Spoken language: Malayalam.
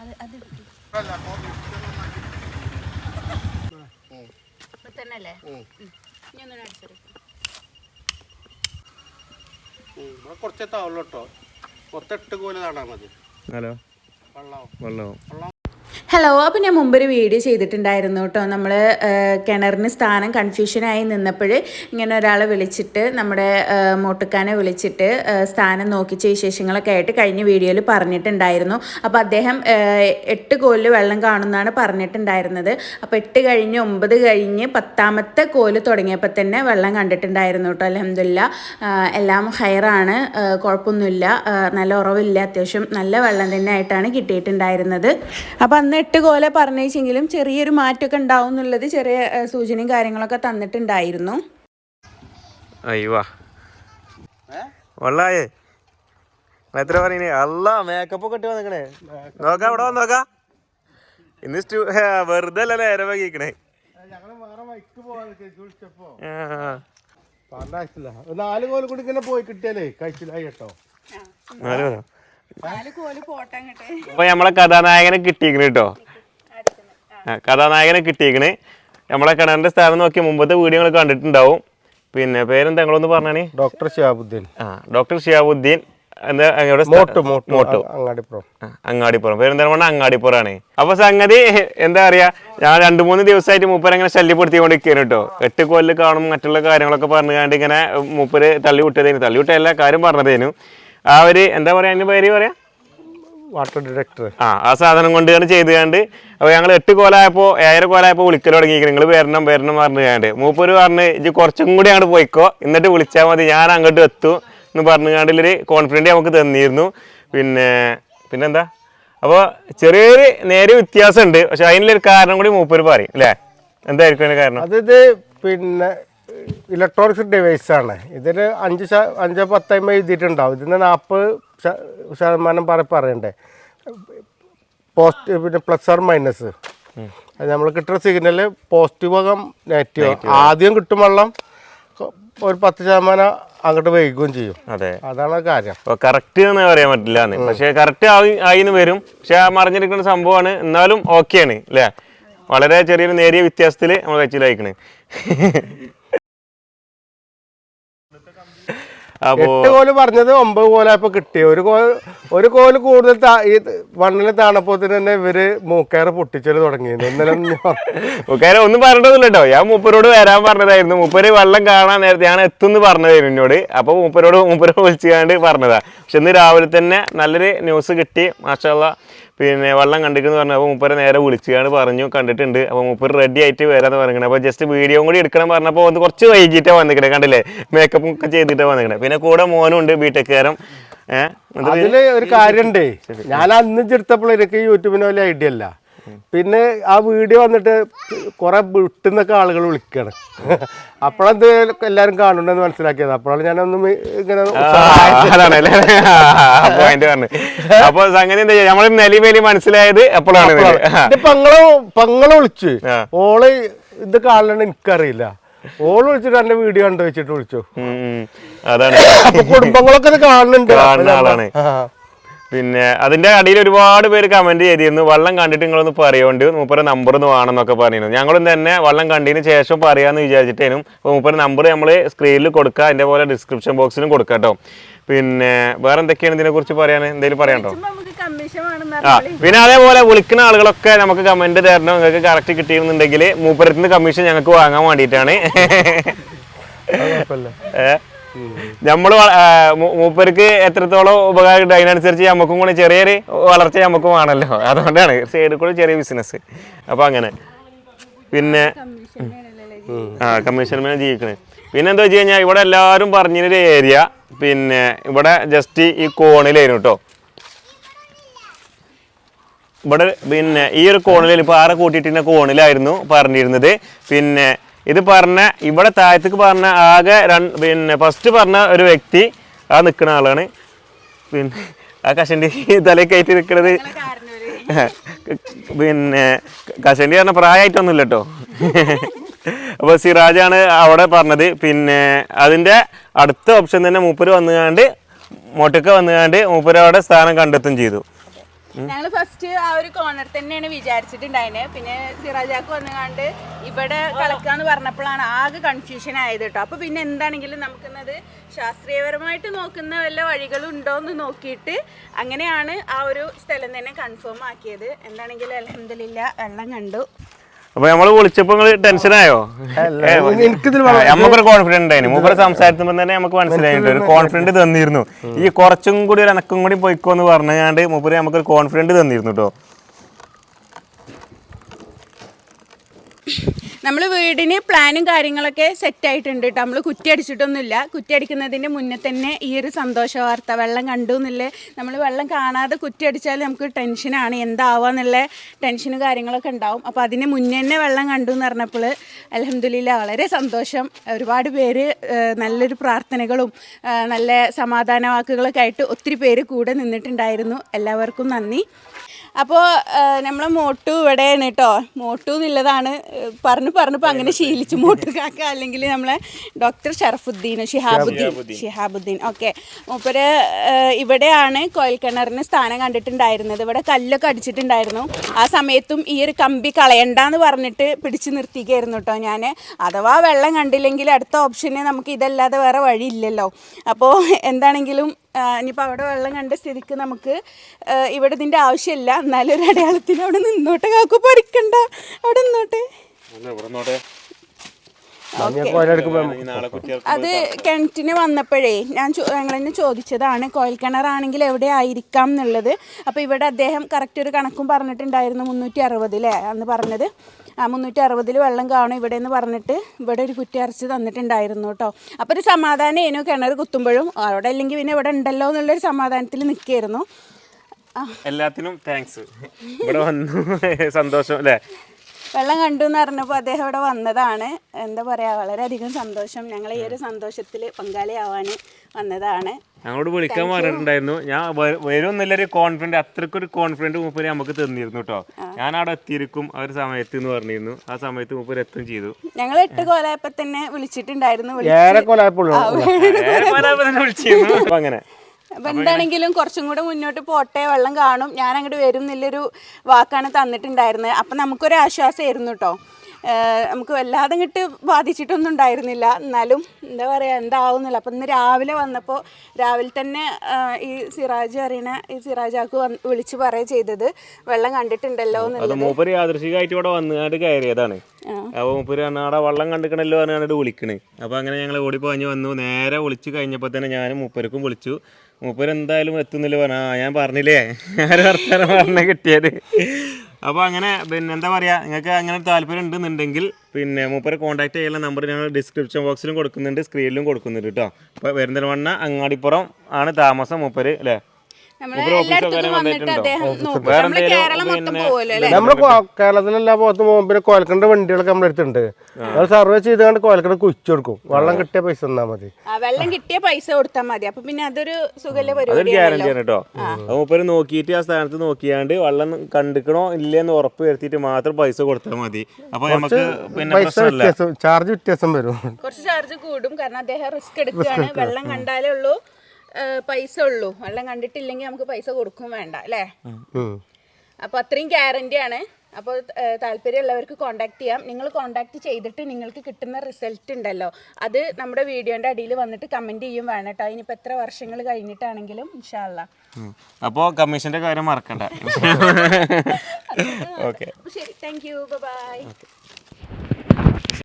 അത് അത് എടുക്ക്. ഇപ്പൊ തന്നെ അല്ലേ ഇനി ഒന്നും അടിച്ചെടുക്കും കുറച്ചേ താവുള്ളൂ കേട്ടോ. മൊത്തം എട്ട് കോൽ നടാൻ മതി. ഹലോ. വെള്ളമാവും വെള്ളവും ഹലോ അപ്പോൾ ഞാൻ മുമ്പൊരു വീഡിയോ ചെയ്തിട്ടുണ്ടായിരുന്നു കേട്ടോ. നമ്മൾ കിണറിന് സ്ഥാനം കൺഫ്യൂഷനായി നിന്നപ്പോൾ ഇങ്ങനെ ഒരാളെ വിളിച്ചിട്ട് നമ്മുടെ മോട്ടുക്കാനെ വിളിച്ചിട്ട് സ്ഥാനം നോക്കിച്ച വിശേഷങ്ങളൊക്കെ ആയിട്ട് കഴിഞ്ഞ വീഡിയോയിൽ പറഞ്ഞിട്ടുണ്ടായിരുന്നു. അപ്പോൾ അദ്ദേഹം എട്ട് കോലിൽ വെള്ളം കാണുമെന്നാണ് പറഞ്ഞിട്ടുണ്ടായിരുന്നത്. അപ്പോൾ എട്ട് കഴിഞ്ഞ് ഒമ്പത് കഴിഞ്ഞ് പത്താമത്തെ കോൽ തുടങ്ങിയപ്പോൾ തന്നെ വെള്ളം കണ്ടിട്ടുണ്ടായിരുന്നു കേട്ടോ. അലഹമില്ല എല്ലാം ഹയറാണ് കുഴപ്പമൊന്നുമില്ല. നല്ല ഉറവില്ല അത്യാവശ്യം നല്ല വെള്ളം തന്നെ ആയിട്ടാണ് കിട്ടിയിട്ടുണ്ടായിരുന്നത്. അപ്പോൾ അന്ന് എട്ട് കോല പറഞ്ഞെങ്കിലും ചെറിയൊരു മാറ്റമൊക്കെ ഉണ്ടാവും എന്നുള്ളത് ചെറിയ സൂചനയും കാര്യങ്ങളൊക്കെ തന്നിട്ടുണ്ടായിരുന്നു. അയ്യോ. വള്ളായേ. എത്ര പറയുന്നേ? അല്ല മേക്കപ്പ് ഒക്കെ ഇട്ട് വന്നിക്കണേ. നോക്കാം അവിടെ വന്ന് നോക്കാം. ഇന്ന് സ്റ്റു വെറുതെ അല്ല നേരെ വൈകിക്കണേ. നാല് കോല കൂടി ഇങ്ങനെ പോയി കിട്ടിയാലേ കഴിച്ചില്ല കേട്ടോ. നാല് പേരോ? അപ്പൊ നമ്മളെ കഥാനായകനെ കിട്ടിയിക്കണ് കേട്ടോ. കഥാനായകനെ കിട്ടിയിക്കണ്. നമ്മളെ കിണറിന്റെ സ്ഥാനം നോക്കി മുമ്പത്തെ വീഡിയോകൾ കണ്ടിട്ടുണ്ടാവും. പിന്നെ പേരെന്താ നിങ്ങളൊന്ന് പറഞ്ഞാണ് ഡോക്ടർ ഷിയാബുദ്ദീൻ. ആ ഡോക്ടർ ഷിയാബുദ്ദീൻ അങ്ങാടിപ്പുറം. പേരെന്താ പറഞ്ഞാൽ അങ്ങാടിപ്പുറാണ്. അപ്പൊ സംഗതി എന്താ പറയാ ഞാൻ രണ്ടു മൂന്ന് ദിവസമായിട്ട് മൂപ്പര് അങ്ങനെ ശല്യപ്പെടുത്തിക്കൊണ്ടിരിക്കുകയാണ് കേട്ടോ. എട്ട് കൊല്ല് കാണും മറ്റുള്ള കാര്യങ്ങളൊക്കെ പറഞ്ഞുകൊണ്ട് ഇങ്ങനെ മൂപ്പര് തള്ളി വിട്ടതേനു. തള്ളി വിട്ട എല്ലാ കാര്യം പറഞ്ഞതേനു. ആ ഒരു എന്താ പറയാ അതിന്റെ പേര് പറയാ? വാട്ടർ ഡയറക്ടർ ആ ആ സാധനം കൊണ്ടാണ് ചെയ്തുകൊണ്ട് അപ്പോൾ ഞങ്ങൾ എട്ട് കോലായപ്പോൾ ഏഴര കോലായപ്പോൾ വിളിക്കൽ തുടങ്ങി നിങ്ങൾ വരണം വരണം പറഞ്ഞുകൊണ്ട് മൂപ്പര് പറഞ്ഞ് ഇത് കുറച്ചും കൂടി അങ്ങോട്ട് പോയിക്കോ. എന്നിട്ട് വിളിച്ചാൽ മതി. ഞാൻ അങ്ങോട്ട് എത്തും. എന്ന് പറഞ്ഞുകൊണ്ടുള്ളൊരു കോൺഫിഡന്റ് നമുക്ക് തന്നിരുന്നു. പിന്നെ പിന്നെന്താ? അപ്പോൾ ചെറിയൊരു നേരെ വ്യത്യാസമുണ്ട്. പക്ഷെ അതിനുള്ളൊരു കാരണം കൂടി മൂപ്പര് പറയും അല്ലേ? എന്തായിരിക്കും അതിന്റെ കാരണം? അതായത് പിന്നെ ഇലക്ട്രോണിക്സ് ഡിവൈസ് ആണ്. ഇതിൽ അഞ്ച് ശ- അഞ്ച് പത്തായ്മ എഴുതിയിട്ടുണ്ടാവും. ഇതിന് നാൽപ്പത് ശതമാനം പറ പറയണ്ടേ. പോസിറ്റീവ് പിന്നെ പ്ലസ് ആർ മൈനസ് അത് നമ്മൾ കിട്ടുന്ന സിഗ്നൽ പോസിറ്റീവ് ആകാം നെഗറ്റീവ് ആദ്യം കിട്ടും വെള്ളം ഒരു പത്ത് ശതമാനം അങ്ങോട്ട് വൈകുകയും ചെയ്യും. അതെ. അതാണ് കാര്യം. കറക്റ്റ് എന്ന് പറയാൻ പറ്റില്ല പക്ഷേ കറക്റ്റ് ആയി ആയിന്ന് വരും. പക്ഷേ ആ മറിഞ്ഞിരിക്കുന്ന സംഭവമാണ്. എന്നാലും ഓക്കെയാണ് അല്ലേ വളരെ ചെറിയൊരു നേരിയ വ്യത്യാസത്തിൽ നമ്മൾ കഴിച്ചിലായിക്കണ് അപ്പോ എട്ട് കോൽ പറഞ്ഞത് ഒമ്പത് കോലായപ്പോ കിട്ടി ഒരു കോൽ ഒരു കോൽ കൂടുതൽ ഈ മണ്ണിൽ താണപ്പോൾ തന്നെ ഇവർ മൂക്കയറ് പൊട്ടിച്ചൽ തുടങ്ങി ഇന്നലെ ഞാൻ- ഒന്നും പറഞ്ഞിട്ടൊന്നുമില്ല കേട്ടോ ഞാൻ മൂപ്പരോട് വരാൻ പറഞ്ഞതായിരുന്നു. മൂപ്പര് വെള്ളം കാണാൻ നേരത്തെ ഞാൻ എത്തുന്നു പറഞ്ഞതായിരുന്നു എന്നോട്. അപ്പൊ മൂപ്പരോട് മൂപ്പരോട് വിളിച്ചുകൊണ്ട് പറഞ്ഞതാ. പക്ഷെ ഇന്ന് രാവിലെ തന്നെ നല്ലൊരു ന്യൂസ് കിട്ടി. മാഷാല്ല പിന്നെ വള്ളം കണ്ടിരിക്കുന്നു പറഞ്ഞു അപ്പോൾ മുപ്പരെ നേരെ വിളിച്ചുകൊണ്ട് പറഞ്ഞു കണ്ടിട്ടുണ്ട്. അപ്പോൾ മുപ്പര് റെഡി ആയിട്ട് വരാന്ന് പറഞ്ഞത് അപ്പോൾ ജസ്റ്റ് വീഡിയോ കൂടി എടുക്കണം പറഞ്ഞപ്പോൾ ഒന്ന് കുറച്ച് വൈകിട്ടാണ് വന്നിക്കണേ കണ്ടില്ലേ? മേക്കപ്പ് ഒക്കെ ചെയ്തിട്ടാണ് വന്നിക്കണേ പിന്നെ കൂടെ മോനും ഉണ്ട് ബിടെക്കാരൻ ഏഹ് അതിൽ ഒരു കാര്യണ്ടേ. ഞാൻ അന്ന് ചെറുത്തപ്പോൾ എനിക്ക് യൂട്യൂബിന് വലിയ ഐഡിയ അല്ല പിന്നെ ആ വീഡിയോ വന്നിട്ട് കുറെ വിട്ടുന്നൊക്കെ ആളുകൾ വിളിക്കണം. അപ്പോഴത് എല്ലാരും കാണുന്നുണ്ടെന്ന് മനസ്സിലാക്കിയത്. അപ്പോഴാണ് ഞാനൊന്നും ഇങ്ങനെ അപ്പൊ സംഗതി എന്താ നമ്മൾ നിലവേലി മനസ്സിലായത്. എന്റെ പെങ്ങളെ പെങ്ങളെ വിളിച്ചു. ഓൾ ഇത് കാണലണ്ട് എനിക്കറിയില്ല. ഓൾ വിളിച്ചിട്ട് എന്റെ വീഡിയോ കണ്ടു വെച്ചിട്ട് വിളിച്ചു. അതാണ്. കുടുംബങ്ങളൊക്കെ ഇത് കാണുന്നുണ്ട്. പിന്നെ അതിന്റെ അടിയിൽ ഒരുപാട് പേര് കമന്റ് ചെയ്തിരുന്നു. വള്ളം കണ്ടിട്ട് നിങ്ങളൊന്ന് പറയുകൊണ്ട് മൂപ്പര നമ്പർ ഒന്ന് വേണമെന്നൊക്കെ പറഞ്ഞിരുന്നു. ഞങ്ങളും തന്നെ വള്ളം കണ്ടതിന് ശേഷം പറയാമെന്ന് വിചാരിച്ചിട്ടേനും. അപ്പോൾ മൂപ്പര നമ്പർ നമ്മൾ സ്ക്രീനിൽ കൊടുക്കുക അതിന്റെ പോലെ ഡിസ്ക്രിപ്ഷൻ ബോക്സിലും കൊടുക്കുക കേട്ടോ പിന്നെ വേറെ എന്തൊക്കെയാണ് ഇതിനെ കുറിച്ച് പറയാൻ എന്തെങ്കിലും പറയാണ്ടോ ആ പിന്നെ അതേപോലെ വിളിക്കുന്ന ആളുകളൊക്കെ നമുക്ക് കമന്റ് തരണം. നിങ്ങൾക്ക് കറക്റ്റ് കിട്ടിയിരുന്നുണ്ടെങ്കിൽ മൂപ്പരത്തിന് കമ്മീഷൻ ഞങ്ങൾക്ക് വാങ്ങാൻ വേണ്ടിയിട്ടാണ്. അത് മൂ- മൂപ്പർക്ക് എത്രത്തോളം ഉപകാരം അതിനനുസരിച്ച് നമുക്കും കൂടെ ചെറിയൊരു വളർച്ച നമുക്കും വേണമല്ലോ അതുകൊണ്ടാണ് സൈഡിൽ കൂടെ ചെറിയ ബിസിനസ് അപ്പൊ അങ്ങനെ. പിന്നെ ആ കമ്മീഷൻ മേലെ ജീവിക്കണേ. പിന്നെ എന്താ വെച്ച് കഴിഞ്ഞാൽ ഇവിടെ എല്ലാവരും പറഞ്ഞൊരു ഏരിയ പിന്നെ ഇവിടെ ജസ്റ്റ് ഈ കോണിലായിരുന്നു കേട്ടോ ഇവിടെ പിന്നെ ഈ ഒരു കോണിൽ ഇപ്പോൾ ആറെ കൂട്ടിയിട്ടിരുന്ന കോണിലായിരുന്നു പറഞ്ഞിരുന്നത്. പിന്നെ ഇത് പറഞ്ഞ ഇവിടെ താഴത്തേക്ക് പറഞ്ഞ ആകെ രണ്ട് പിന്നെ ഫസ്റ്റ് പറഞ്ഞ ഒരു വ്യക്തി ആ നിൽക്കുന്ന ആളാണ്. പിന്നെ ആ കഷണ്ടി തലയിൽ കയറ്റി നിൽക്കുന്നത് പിന്നെ കഷണ്ടി പറഞ്ഞ പ്രായമായിട്ടൊന്നുമില്ല കേട്ടോ അപ്പോൾ സിറാജാണ് അവിടെ പറഞ്ഞത്. പിന്നെ അതിന്റെ അടുത്ത ഓപ്ഷൻ തന്നെ മൂപ്പര് വന്നുകാണ്ട് മൊട്ടക്ക വന്നുകാണ്ട് മൂപ്പര് അവിടെ സ്ഥാനം കണ്ടെത്തും ചെയ്തു. ഞങ്ങൾ ഫസ്റ്റ് ആ ഒരു കോർണർ തന്നെയാണ് വിചാരിച്ചിട്ടുണ്ടായിന് പിന്നെ സിറാജാക്ക് വന്നുകൊണ്ട് ഇവിടെ കളക്കാന്ന് പറഞ്ഞപ്പോഴാണ് ആകെ കൺഫ്യൂഷൻ ആയത് കേട്ടോ. അപ്പൊ പിന്നെ എന്താണെങ്കിലും നമുക്കിന്നത് ശാസ്ത്രീയപരമായിട്ട് നോക്കുന്ന വല്ല വഴികളും ഉണ്ടോ എന്ന് നോക്കിയിട്ട് അങ്ങനെയാണ് ആ ഒരു സ്ഥലം തന്നെ കൺഫേം ആക്കിയത്. എന്താണെങ്കിലും അലഹമില്ല വെള്ളം കണ്ടു. അപ്പൊ നമ്മൾ വിളിച്ചപ്പോ നിങ്ങൾ ടെൻഷനായോ നമുക്കൊരു കോൺഫിഡൻസ് ഉണ്ടായിരുന്നു മൂപ്പര് സംസാരിക്കുമ്പോ തന്നെ നമുക്ക് മനസ്സിലായിട്ടുണ്ട് ഒരു കോൺഫിഡന്റ് തന്നിരുന്നു. ഈ കുറച്ചും കൂടി ഒരു അനക്കും കൂടി പോയിക്കോ എന്ന് പറഞ്ഞാണ്ട് മൂപ്പര് നമുക്കൊരു കോൺഫിഡന്റ് തന്നിരുന്നു കേട്ടോ നമ്മൾ വീടിന് പ്ലാനും കാര്യങ്ങളൊക്കെ സെറ്റ് ആയിട്ടുണ്ട് കേട്ടോ നമ്മൾ കുറ്റി അടിക്കുന്നതിന്റെ മുന്നേ തന്നെ ഈ ഒരു സന്തോഷ വാർത്ത വെള്ളം കണ്ടു എന്നുള്ള നമ്മൾ വെള്ളം കാണാതെ കുറ്റി അടിച്ചാൽ നമുക്ക് ടെൻഷനാണ് എന്താവാന്നുള്ള ടെൻഷനും കാര്യങ്ങളൊക്കെ ഉണ്ടാവും. അപ്പോൾ അതിന് മുന്നേ തന്നെ വെള്ളം കണ്ടു എന്ന് പറഞ്ഞപ്പോൾ അലഹമില്ല വളരെ സന്തോഷം. ഒരുപാട് പേര് നല്ലൊരു പ്രാർത്ഥനകളും നല്ല സമാധാന വാക്കുകളൊക്കെ ആയിട്ട് ഒത്തിരി പേര് കൂടെ നിന്നിട്ടുണ്ടായിരുന്നു. എല്ലാവർക്കും നന്ദി. അപ്പോൾ നമ്മളെ മോട്ടു ഇവിടെയാണ് കേട്ടോ മോട്ടു എന്നുള്ളതാണ് പറഞ്ഞു പറഞ്ഞപ്പോൾ അങ്ങനെ ശീലിച്ചു. മോട്ടു കാക്ക അല്ലെങ്കിൽ നമ്മളെ ഡോക്ടർ ഷറഫുദ്ദീൻ ഷിഹാബുദ്ദീൻ. ഷിഹാബുദ്ദീൻ. ഓക്കെ. മൂപ്പര് ഇവിടെയാണ് കോയൽക്കിണറിന് കിണറിന് സ്ഥാനം കണ്ടിട്ടുണ്ടായിരുന്നത്. ഇവിടെ കല്ലൊക്കെ അടിച്ചിട്ടുണ്ടായിരുന്നു. ആ സമയത്തും ഈ ഒരു കമ്പി കളയണ്ടെന്ന് പറഞ്ഞിട്ട് പിടിച്ചു നിർത്തിക്കായിരുന്നു കേട്ടോ ഞാൻ അഥവാ വെള്ളം കണ്ടില്ലെങ്കിൽ അടുത്ത ഓപ്ഷന് നമുക്ക് ഇതല്ലാതെ വേറെ വഴിയില്ലല്ലോ. അപ്പോൾ എന്താണെങ്കിലും ഇനിയിപ്പോൾ അവിടെ വെള്ളം കണ്ട സ്ഥിതിക്ക് നമുക്ക് ഇവിടെ ഇതിന്റെ ആവശ്യമില്ല. എന്നാലും ഒരു അടയാളത്തിന് അവിടെ നിന്നോട്ടെ. കാക്കു പഠിക്കണ്ട അവിടെ നിന്നോട്ടെ. അത് കിണറ്റിന് വന്നപ്പോഴേ ഞാൻ ഞങ്ങൾ തന്നെ ചോദിച്ചതാണ് കോയൽ കിണറാണെങ്കിൽ എവിടെ ആയിരിക്കാം എന്നുള്ളത്? അപ്പോൾ ഇവിടെ അദ്ദേഹം കറക്റ്റ് ഒരു കണക്കും പറഞ്ഞിട്ടുണ്ടായിരുന്നു മുന്നൂറ്റി അറുപതിലേ അന്ന് പറഞ്ഞത്. ആ മുന്നൂറ്റി അറുപതിൽ വെള്ളം കാണും ഇവിടെ എന്ന് പറഞ്ഞിട്ട് ഇവിടെ ഒരു കുറ്റി അരച്ച് തന്നിട്ടുണ്ടായിരുന്നു കേട്ടോ അപ്പോൾ ഒരു സമാധാനം ഏനോ കിണർ കുത്തുമ്പോഴും. അവിടെ അല്ലെങ്കിൽ പിന്നെ ഇവിടെ ഉണ്ടല്ലോ എന്നുള്ളൊരു സമാധാനത്തിൽ നിൽക്കുകയായിരുന്നു. എല്ലാത്തിനും താങ്ക്സ് ഇവിടെ വന്നു സന്തോഷം അല്ലേ വെള്ളം കണ്ടു എന്ന് പറഞ്ഞപ്പോൾ അദ്ദേഹം ഇവിടെ വന്നതാണ്. എന്താ പറയുക വളരെയധികം സന്തോഷം. ഞങ്ങൾ ഈ ഒരു സന്തോഷത്തിൽ പങ്കാളിയാവാൻ വന്നതാണ്. ഞങ്ങളോട് വിളിക്കാൻ പറഞ്ഞിട്ടുണ്ടായിരുന്നു. ഞാൻ വരുമെന്നുള്ളൊരു കോൺഫിഡന്റ് അത്രക്കൊരു കോൺഫിഡന്റ് മൂപ്പര് നമുക്ക് തന്നിരുന്നു കേട്ടോ ഞാൻ അവിടെ എത്തിയിരിക്കും ആ ഒരു സമയത്ത് എന്ന് പറഞ്ഞിരുന്നു. ആ സമയത്ത് മൂപ്പര് എത്തും ചെയ്തു. ഞങ്ങൾ എട്ട് കൊലയപ്പത്തന്നെ തന്നെ വിളിച്ചിട്ടുണ്ടായിരുന്നു അങ്ങനെ അപ്പം എന്താണെങ്കിലും കുറച്ചും കൂടെ മുന്നോട്ട് പോട്ടെ വെള്ളം കാണും. ഞാൻ അങ്ങോട്ട് വരും എന്നുള്ളൊരു വാക്കാണ് തന്നിട്ടുണ്ടായിരുന്നത് അപ്പൊ നമുക്കൊരു ആശ്വാസമായിരുന്നു കേട്ടോ നമുക്ക് വല്ലാതെ ഇങ്ങോട്ട് ബാധിച്ചിട്ടൊന്നും ഉണ്ടായിരുന്നില്ല. എന്നാലും എന്താ പറയുക എന്താവുന്നില്ല. അപ്പം ഇന്ന് രാവിലെ വന്നപ്പോൾ രാവിലെ തന്നെ ഈ സിറാജ് അറിയണ ഈ സിറാജാക്ക് വിളിച്ച് പറയുക ചെയ്തത്. വെള്ളം കണ്ടിട്ടുണ്ടല്ലോ മൂപ്പര് യാദൃശികമായിട്ട് ഇവിടെ വന്നുകൊണ്ട് കയറിയതാണ്. അപ്പൊ മൂപ്പര് അവിടെ വെള്ളം കണ്ടിക്കണല്ലോ പറഞ്ഞാണ്ട് വിളിക്കണേ. അപ്പൊ അങ്ങനെ ഞങ്ങൾ ഓടിപ്പോ പോഞ്ഞ് വന്നു. നേരെ വിളിച്ചു കഴിഞ്ഞപ്പോൾ തന്നെ ഞാനും മൂപ്പർക്കും വിളിച്ചു. മൂപ്പര് എന്തായാലും എത്തുന്നില്ല പറഞ്ഞു. ആ ഞാൻ പറഞ്ഞില്ലേ? ആര് പറഞ്ഞ കിട്ടിയത്? അപ്പോൾ അങ്ങനെ പിന്നെ എന്താ പറയുക നിങ്ങൾക്ക് അങ്ങനെ താല്പര്യം ഉണ്ടെന്നുണ്ടെങ്കിൽ പിന്നെ മൂപ്പരെ കോൺടാക്ട് ചെയ്യാനുള്ള നമ്പർ ഞങ്ങൾ ഡിസ്ക്രിപ്ഷൻ ബോക്സിലും കൊടുക്കുന്നുണ്ട് സ്ക്രീനിലും കൊടുക്കുന്നുണ്ട് കേട്ടോ അപ്പോൾ പെരിന്തൽമണ്ണ അങ്ങാടിപ്പുറം ആണ് താമസം മൂപ്പര് അല്ലേ? നമ്മൾ കേരളത്തിലെല്ലാ ഭാഗത്തും പോകുമ്പോ പിന്നെ കോലക്കണ്ട വണ്ടികളൊക്കെ നമ്മുടെ അടുത്തുണ്ട്. നമ്മൾ സർവേ ചെയ്തുകൊണ്ട് കോലക്കണ്ട കുഴിച്ചു കൊടുക്കും. വെള്ളം കിട്ടിയ പൈസ തന്നാ മതി. ആ വെള്ളം കിട്ടിയ പൈസ കൊടുത്താൽ മതി. അപ്പൊ പിന്നെ അതൊരു സുഖല്ല അതൊരു ഗ്യാരണ്ടി ആണ് കേട്ടോ അത് മൂപ്പര് നോക്കിയിട്ട് ആ സ്ഥാനത്ത് നോക്കിയാണ്ട് വെള്ളം കണ്ടിക്കണോ ഇല്ലെന്ന് ഉറപ്പ് വരുത്തിയിട്ട് മാത്രം പൈസ കൊടുത്താൽ മതി. അപ്പൊ നമുക്ക് പിന്നെ പൈസ പ്രശ്നമില്ല. വ്യത്യാസം ചാർജ് വ്യത്യാസം വരും. കുറച്ച് ചാർജ് കൂടും. കാരണം അദ്ദേഹം റിസ്ക് എടുക്കുകയാണ്. വെള്ളം കണ്ടാലേ ഉള്ളൂ. പൈസ ഉള്ളൂ. വെള്ളം കണ്ടിട്ടില്ലെങ്കിൽ നമുക്ക് പൈസ കൊടുക്കും വേണ്ട അല്ലേ? അപ്പൊ അപ്പോൾ അത്രയും ഗ്യാരണ്ടി ആണ്. അപ്പോൾ താല്പര്യമുള്ളവർക്ക് കോൺടാക്ട് ചെയ്യാം. നിങ്ങൾ കോൺടാക്ട് ചെയ്തിട്ട് നിങ്ങൾക്ക് കിട്ടുന്ന റിസൾട്ട് ഉണ്ടല്ലോ. അത് നമ്മുടെ വീഡിയോന്റെ അടിയിൽ വന്നിട്ട് കമന്റ് ചെയ്യും വേണം കേട്ടോ. ഇനിയിപ്പോൾ എത്ര വർഷങ്ങൾ കഴിഞ്ഞിട്ടാണെങ്കിലും ഇൻഷാല്ല അപ്പോൾ കമ്മീഷന്റെ കാര്യം മറക്കണ്ട. ഓക്കെ ശരി. Thank you by